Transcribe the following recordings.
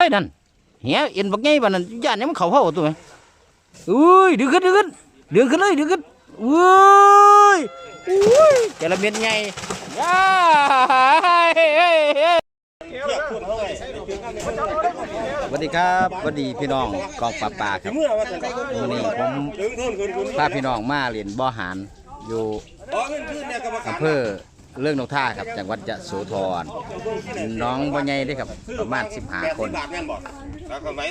เฮ้นั่นเหี้ยเอ็นบักไงบ้านนั่นย่านนี่มันเข่าเผาตัวไหมอุ้ยดึงขึ้นดึงขึ้นดึงขึ้นเลยดึงขึ้นอุ้ยอุ้ยจะละเม็ดไงย่ายยเฮ้ยสวัสดีครับสวัสดีพี่น้องกองปลาปลาครับวันนี้ผมพาพี่น้องมาเรียนบ่อหารอยู่อำเภอ เรื่องนกท่าครับจังหวัดยะโสธรน้องบ่ใหญ่เด้ครับ ประมาณ15คนบาทแม่นบ่แล้วก็ไหม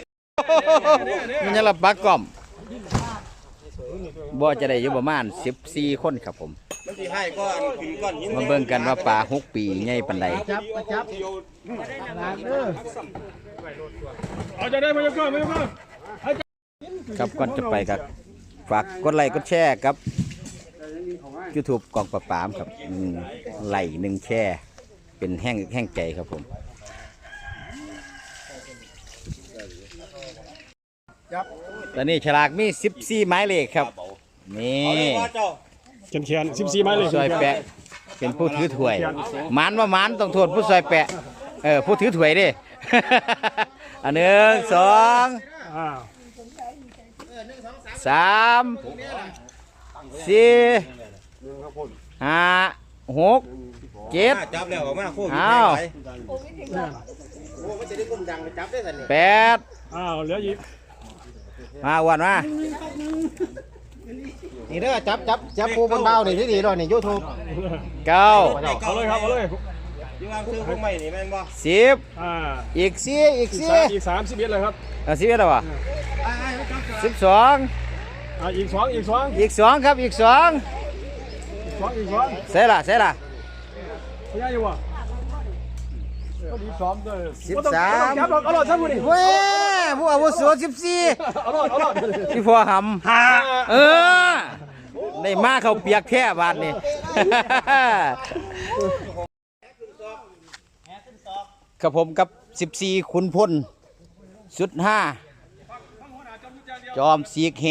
มันยังละปักกล่อมบ่จะได้อยู่ประมาณ14คนครับผมมันสิให้ก้อนขึ้นก้อนหินมาเบิ่งกันว่าปลาหกปีใหญ่ปานใดเอาจะได้มาจะก้อนมาจะก้อนครับก่อนจะไปครับฝากกดไลค์กดแชร์ครับ YouTube กองประปามครับหนึ่งไลค์หนึ่งแชร์เป็นแห้งแห้งใจครับผมตอนนี้ฉลากมี14ไม้เลขครับ นี่ว่าเจ้าเขียนเขียนสิบสี่ไม้เลยซอยแปะ เป็นผู้ถือถ้วยหมันว่าหมันต้องโทษผู้ซอยแปะ เออผู้ถือถ้วยเดิ อันหนึ่งสองอ้าวสาม สี่ห้าหกเจ็ดมาจับแล้วออกมาโควิดอ้าวแปดอ้าวเหลืออีกมาอ้วันมานี่เด้อจับจับจับปูบนเบานี่ที่ดีด้วยนี่ยูทูบเก้าเอาเลยครับเอาเลยอยู่วางซื้อพวกใหม่นี่แม่นบ่สิบอ่าอีกสี่อีกอีกสี่สามอีกสามสิบเอ็ดเลยครับอะสิบเอ็ดแล้ววะสิบสอง อ่าอีกสองอีกสองอีกสองครับอีกสองอีกสองอีกสองเสร็จละเสร็จละพยายอยู่วะก็ดีซ้อมด้วยสิบบ่ต้องสามบ่ต้องจับหรอกเอาหลอดท่านผู้นี่เว้ยผู้อาวุโสสิบสี่เอาหลอดเอาหลอดพี่พ่อหำหาเออได้มาเขาเปียกแค่บาทนี่กับผมกับ14ขุนพลสุดห้าจอมสีกแห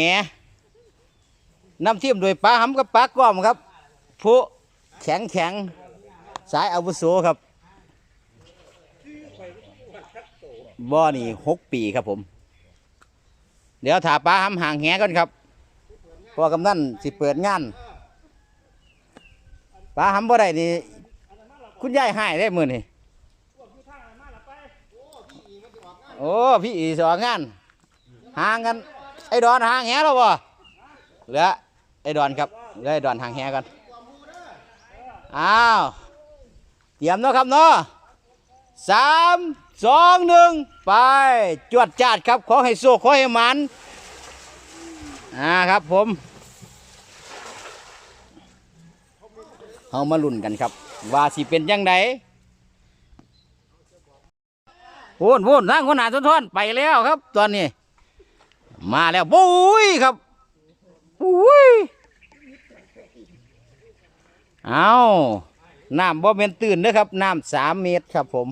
น้ำทีมโดยป้าหำกับป้าก้อมครับผู้แข็งแข็งสายอาวุโสครับบ่อนี่หกปีครับผม เดี๋ยวถาป้าหำห่างแหก่อนครับเพราะว่อกำนันสิเปิดงานป้าหำบ่ได้นี่คุณยายหายได้มือนี่โอ้พี่อีสองงานห่างกันไอ้ดอนห่างแหแล้วบ่เหลือ ไอ้ดอนครับเหลือไอ้ดอนหางแหกันอ้าวเตรียมเนาะครับเนาะสามสองหนึ่งไปจวดจาดครับขอให้โชคขอให้หมันอ่าครับผมเอามาลุ้นกันครับ ว่าสิเป็นยังไงพูนพูนทางคนหนาทุนทอนไปแล้วครับ ตอนนี้ มาแล้วบุ้ยครับ บุ้ยเอาน้ำบ่เป็นตื่นนะครับ น้ำสามเมตรครับผม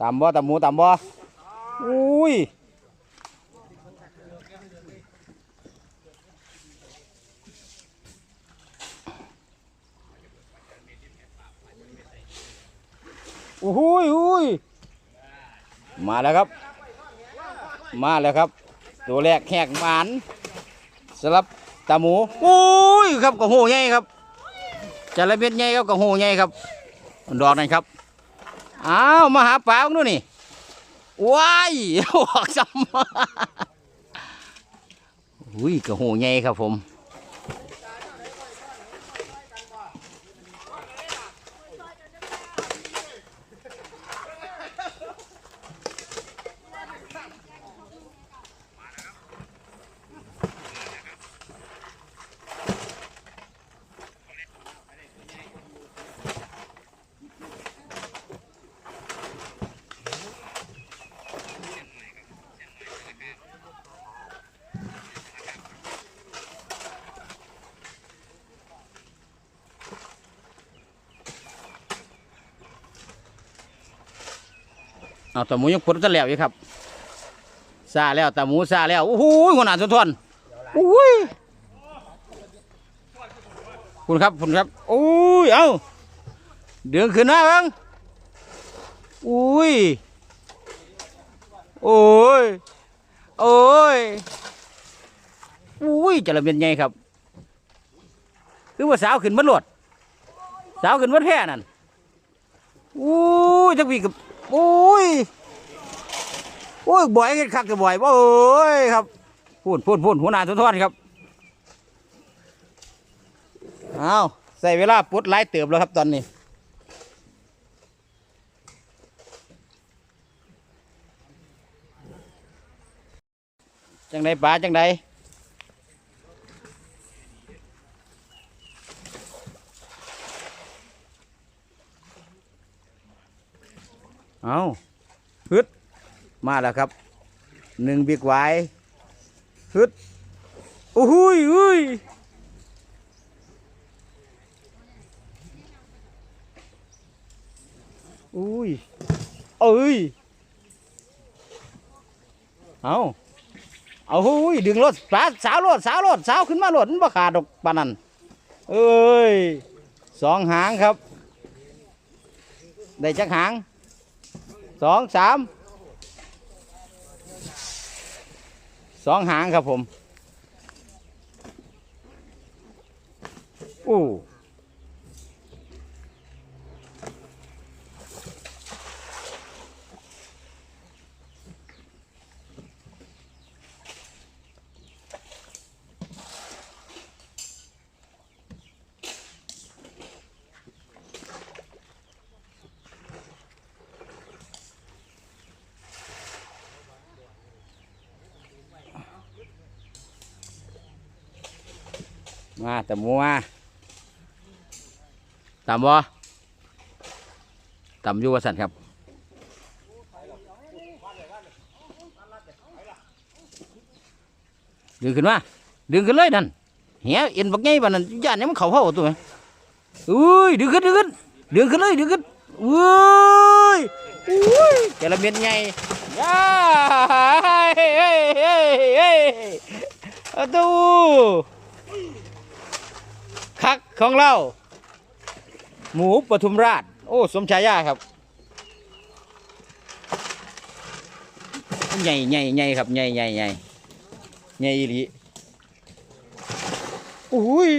ตามบ่ตามหมูตามบ่อุ้ยอุ้ยอุ้ยมาแล้วครับ มาแล้วครับ ตัวแรกแหกหมานสลับตาหมูอุ้ยครับกระโหใหญ่ครับจระเบียดใหญ่ครับกระโหใหญ่ครับ ดอกนั่นครับอ้าวมาหาปลาของนู่นนี่ว้ายออกซ้ำอุ้ยกระโหใหญ่ครับผม เอาตาหมูยังปวดจะแล้วอยู่ครับซาแล้วตาหมูซาแล้วโอ้โหหัวหน้าสุนทรโอ้ยคุณครับคุณครับโอ้ยเอาเดึงขึ้นมาบ้างอุ้ยโอ้ยโอ้ยอุ้ยจะระเบียนใหญ่ครับ คือว่าสาวขึ้นมันหลดสาวขึ้นมันแพ้นั่นอุ้ยจักวีกับ อุ้ยโอ้ยบ่อยกันคักจะบ่อยบ่อ้ยครับพูดพูดพูดหัวหน้าทุนทอนครับเอาใส่เวลาปุดไล่เติบแล้วครับตอนนี้จังใดป๋าจังใด เอาฮึดมาแล้วครับหนึ่งบิ๊กไวายฮึดโอ้โหุยอุ้ยอุ้ยเอ้ยเอาเอาหูยดึงรถปลาสาวรถสาวรถสาวขึ้นมารถมันบ่ขาดดอกปานันเอ้ยสองหางครับ ได้จักหาง สองสามสองหางครับผมอู้ มาแต่มัวต่ำบ่ต่ำอยู่วสันครับดึงขึ้นมาดึงขึ้นเลยนั่นเหี้ยเอ็นบักไงบ้านนั้นย่านนี้มันเข่าเผาตัวไหมอุ้ยดึงขึ้นดึงขึ้นดึงขึ้นเลยดึงขึ้นอุ้ยอุ้ยจะละเมียนไงย่าเฮ้ยเฮ้ยเฮ้ยเฮ้ยเอาตู้คัก ของเรา หมูปทุมราช โอ้ สมชายาครับ ใหญ่ใหญ่ใหญ่ครับ ใหญ่ใหญ่ใหญ่ใหญ่อีหลีอุ้ย